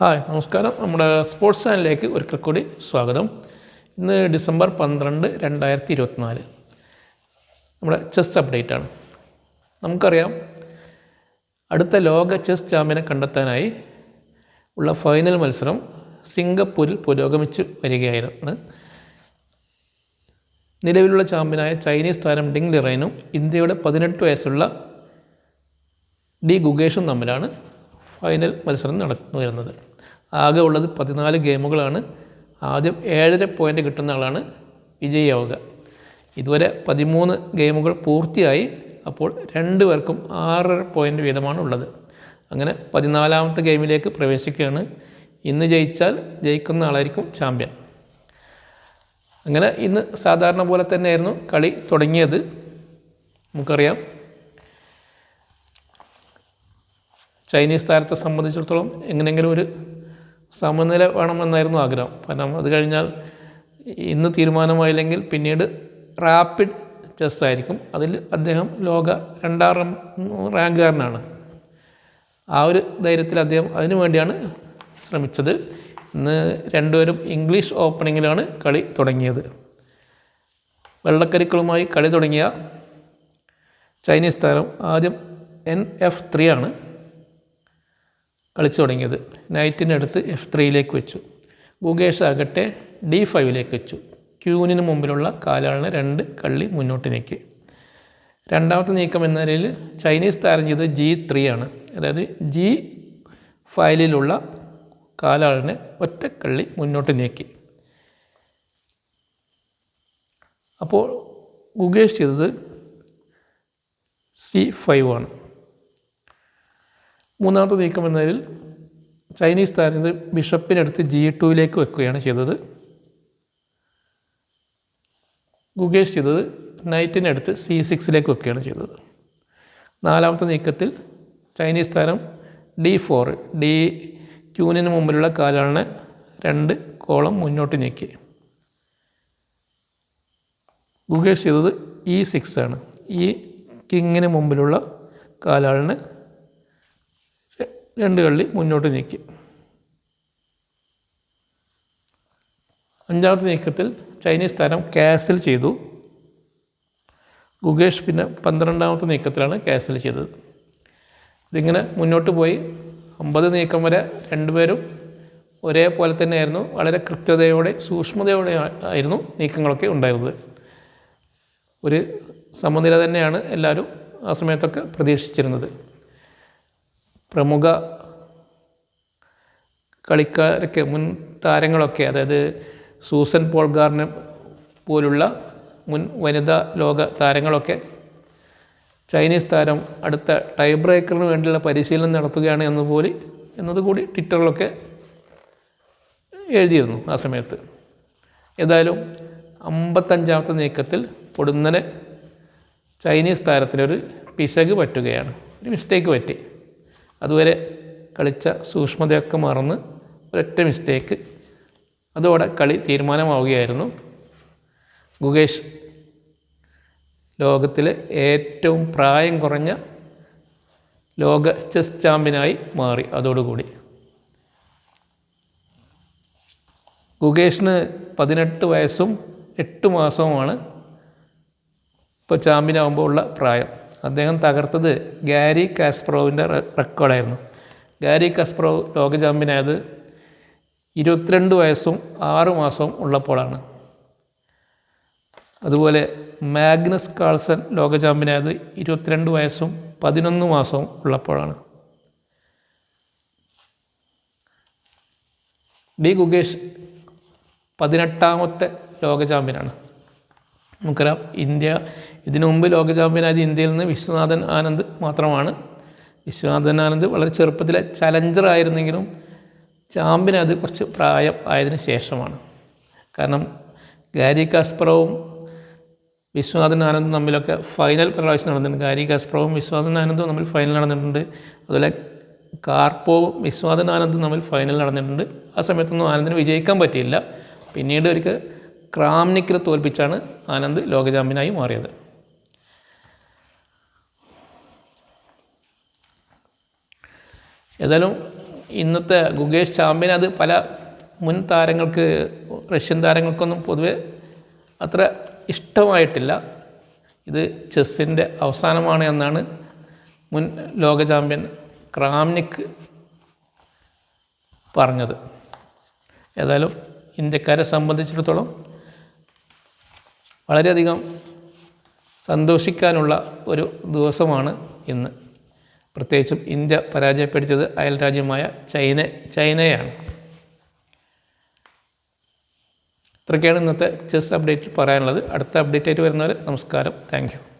Hi നമസ്കാരം. നമ്മുടെ sports ചാനലിലേക്ക് ഒരിക്കൽ കൂടി സ്വാഗതം. ഇന്ന് ഡിസംബർ പന്ത്രണ്ട് രണ്ടായിരത്തി ഇരുപത്തിനാല് നമ്മുടെ ചെസ് അപ്ഡേറ്റ് ആണ്. നമുക്കറിയാം അടുത്ത ലോക ചെസ് ചാമ്പ്യനെ കണ്ടെത്താനായി ഉള്ള ഫൈനൽ മത്സരം സിംഗപ്പൂരിൽ പുരോഗമിച്ചു വരികയായിരുന്നു. നിലവിലുള്ള ചാമ്പ്യനായ ചൈനീസ് താരം ഡിങ് ലിറൈനും ഇന്ത്യയുടെ പതിനെട്ട് വയസ്സുള്ള ഡി ഗുഗേഷും തമ്മിലാണ് ഫൈനൽ മത്സരം നടന്നു വരുന്നത്. ആകെ ഉള്ളത് പതിനാല് ഗെയിമുകളാണ്. ആദ്യം ഏഴര പോയിന്റ് കിട്ടുന്ന ആളാണ് വിജയിയാവുക. ഇതുവരെ പതിമൂന്ന് ഗെയിമുകൾ പൂർത്തിയായി. അപ്പോൾ രണ്ട് പേർക്കും ആറര പോയിന്റ് വീതമാണ് ഉള്ളത്. അങ്ങനെ പതിനാലാമത്തെ ഗെയിമിലേക്ക് പ്രവേശിക്കുകയാണ്. ഇന്ന് ജയിച്ചാൽ ജയിക്കുന്ന ആളായിരിക്കും ചാമ്പ്യൻ അങ്ങനെ ഇന്ന് സാധാരണ പോലെ തന്നെയായിരുന്നു കളി തുടങ്ങിയത്. നമുക്കറിയാം ചൈനീസ് താരത്തെ സംബന്ധിച്ചിടത്തോളം എങ്ങനെയെങ്കിലും ഒരു സമനില വേണമെന്നായിരുന്നു ആഗ്രഹം. കാരണം അത് കഴിഞ്ഞാൽ ഇന്ന് തീരുമാനമായില്ലെങ്കിൽ പിന്നീട് റാപ്പിഡ് ചെസ് ആയിരിക്കും. അതിൽ അദ്ദേഹം ലോക രണ്ടാം റാങ്ക്കാരനാണ്. ആ ഒരു ധൈര്യത്തിൽ അദ്ദേഹം അതിനു വേണ്ടിയാണ് ശ്രമിച്ചത്. ഇന്ന് രണ്ടുപേരും ഇംഗ്ലീഷ് ഓപ്പണിങ്ങിലാണ് കളി തുടങ്ങിയത്. വെള്ളക്കരിക്കളുമായി കളി തുടങ്ങിയ ചൈനീസ് താരം ആദ്യം എൻ എഫ് ത്രീ ആണ്. കളിച്ചു തുടങ്ങിയത്. നൈറ്റിനടുത്ത് എഫ് ത്രീയിലേക്ക് വെച്ചു. ഗുഗേഷ് ആകട്ടെ ഡി ഫൈവിലേക്ക് വെച്ചു. ക്യൂവിന് മുമ്പിലുള്ള കാലാളിനെ രണ്ട് കള്ളി മുന്നോട്ട് നീക്കി. രണ്ടാമത്തെ നീക്കം എന്ന നിലയിൽ ചൈനീസ് താരം ചെയ്തത് ജി ത്രീ ആണ്. അതായത് ജി ഫയലിലുള്ള കാലാളിനെ ഒറ്റക്കള്ളി മുന്നോട്ട് നീക്കി. അപ്പോൾ ഗുഗേഷ് ചെയ്തത് സി ഫൈവ് ആണ്. മൂന്നാമത്തെ നീക്കം എന്നതിൽ ചൈനീസ് താരം ഇത് ബിഷപ്പിനടുത്ത് ജി ടുവിലേക്ക് വെക്കുകയാണ് ചെയ്തത്. ഗുഗേഷ് ചെയ്തത് നൈറ്റിനടുത്ത് സി സിക്സിലേക്ക് വെക്കുകയാണ് ചെയ്തത്. നാലാമത്തെ നീക്കത്തിൽ ചൈനീസ് താരം ഡി ഫോർ ഡി ക്യൂനിന് മുമ്പിലുള്ള കാലാണ് രണ്ട് കോളം മുന്നോട്ട് നീക്കി. ഗുഗേഷ് ചെയ്തത് ഇ സിക്സ് ആണ് ഈ കിങ്ങിന് മുമ്പിലുള്ള കാലാളിനെ രണ്ട് കള്ളി മുന്നോട്ട് നീക്കി. അഞ്ചാമത്തെ നീക്കത്തിൽ ചൈനീസ് താരം ക്യാസിൽ ചെയ്തു. ഗുഗേഷ് പിന്നെ പന്ത്രണ്ടാമത്തെ നീക്കത്തിലാണ് ക്യാസിൽ ചെയ്തത്. ഇതിങ്ങനെ മുന്നോട്ട് പോയി അമ്പത് നീക്കം വരെ രണ്ടുപേരും ഒരേപോലെ തന്നെയായിരുന്നു. വളരെ കൃത്യതയോടെ സൂക്ഷ്മതയോടെ ആയിരുന്നു നീക്കങ്ങളൊക്കെ ഉണ്ടായിരുന്നത്. ഒരു സമനില തന്നെയാണ് എല്ലാവരും ആ സമയത്തൊക്കെ പ്രതീക്ഷിച്ചിരുന്നത്. പ്രമുഖ കളിക്കാരൊക്കെ മുൻ താരങ്ങളൊക്കെ അതായത് സൂസൻ പോൾഗാറിനെ പോലുള്ള മുൻ വനിതാ ലോക താരങ്ങളൊക്കെ ചൈനീസ് താരം അടുത്ത ടൈ ബ്രേക്കറിന് വേണ്ടിയുള്ള പരിശീലനം നടത്തുകയാണ് എന്നതുപോലെ എന്നതുകൂടി ട്വിറ്ററിലൊക്കെ എഴുതിയിരുന്നു ആ സമയത്ത്. ഏതായാലും അമ്പത്തഞ്ചാമത്തെ നീക്കത്തിൽ പൊടുന്നനെ ചൈനീസ് താരത്തിനൊരു പിശക് പറ്റുകയാണ് ഒരു മിസ്റ്റേക്ക് പറ്റി. അതുവരെ കളിച്ച സൂക്ഷ്മതയൊക്കെ മറന്ന് ഒരൊറ്റ മിസ്റ്റേക്ക് അതോടെ കളി തീരുമാനമാവുകയായിരുന്നു. ഗുകേഷ് ലോകത്തിലെ ഏറ്റവും പ്രായം കുറഞ്ഞ ലോക ചെസ് ചാമ്പ്യനായി മാറി അതോടുകൂടി. ഗുകേഷിന് പതിനെട്ട് വയസ്സും എട്ട് മാസവുമാണ് ഇപ്പോൾ ചാമ്പ്യനാകുമ്പോൾ ഉള്ള പ്രായം. അദ്ദേഹം തകർത്തത് ഗാരി കാസ്പ്രോവിന്റെ റെക്കോർഡായിരുന്നു. ഗാരി കാസ്പ്രോവ് ലോക ചാമ്പ്യനായത് ഇരുപത്തിരണ്ട് വയസ്സും ആറ് മാസവും ഉള്ളപ്പോഴാണ്. അതുപോലെ മാഗ്നസ് കാൾസൺ ലോക ചാമ്പ്യനായത് ഇരുപത്തിരണ്ട് വയസ്സും പതിനൊന്ന് മാസവും ഉള്ളപ്പോഴാണ്. ഡി ഗുഗേഷ് പതിനെട്ടാമത്തെ ലോക ചാമ്പ്യനാണ്. നമുക്കറിയാം ഇന്ത്യ ഇതിനു മുമ്പ് ലോക ചാമ്പ്യനായത് ഇന്ത്യയിൽ നിന്ന് വിശ്വനാഥൻ ആനന്ദ് മാത്രമാണ്. വിശ്വനാഥൻ ആനന്ദ് വളരെ ചെറുപ്പത്തിലെ ചലഞ്ചർ ആയിരുന്നെങ്കിലും ചാമ്പ്യൻ അത് കുറച്ച് പ്രായം ആയതിനു ശേഷമാണ്. കാരണം ഗാരി കാസ്പറവും വിശ്വനാഥൻ ആനന്ദും തമ്മിലൊക്കെ ഫൈനൽ പ്രാവശ്യം നടന്നിട്ടുണ്ട്. ഗാരി കാസ്പറവും വിശ്വനാഥൻ ആനന്ദും തമ്മിൽ ഫൈനൽ നടന്നിട്ടുണ്ട്. അതുപോലെ കാർപ്പോവും വിശ്വനാഥൻ ആനന്ദും തമ്മിൽ ഫൈനൽ നടന്നിട്ടുണ്ട്. ആ സമയത്തൊന്നും ആനന്ദിന് വിജയിക്കാൻ പറ്റിയില്ല. പിന്നീട് ഒരിക്കൽ ക്രാംനിക്കിനെ തോൽപ്പിച്ചാണ് ആനന്ദ് ലോക ചാമ്പ്യനായി മാറിയത്. ഏതായാലും ഇന്നത്തെ ഗുഗേഷ് ചാമ്പ്യൻ അത് പല മുൻ താരങ്ങൾക്ക് റഷ്യൻ താരങ്ങൾക്കൊന്നും പൊതുവെ അത്ര ഇഷ്ടമായിട്ടില്ല. ഇത് ചെസ്സിന്റെ അവസാനമാണ് എന്നാണ് മുൻ ലോക ചാമ്പ്യൻ ക്രാംനിക് പറഞ്ഞത്. ഏതായാലും ഇന്ത്യക്കാരെ സംബന്ധിച്ചിടത്തോളം വളരെയധികം സന്തോഷിക്കാനുള്ള ഒരു ദിവസമാണ് ഇന്ന്. പ്രത്യേകിച്ചും ഇന്ത്യ പരാജയപ്പെടുത്തിയത് അയൽ രാജ്യമായ ചൈന ചൈനയാണ്. ഇത്രയൊക്കെയാണ് ഇന്നത്തെ ചെസ് അപ്ഡേറ്റിൽ പറയാനുള്ളത്. അടുത്ത അപ്ഡേറ്റ് ആയിട്ട് വരുന്നവർ നമസ്കാരം. താങ്ക്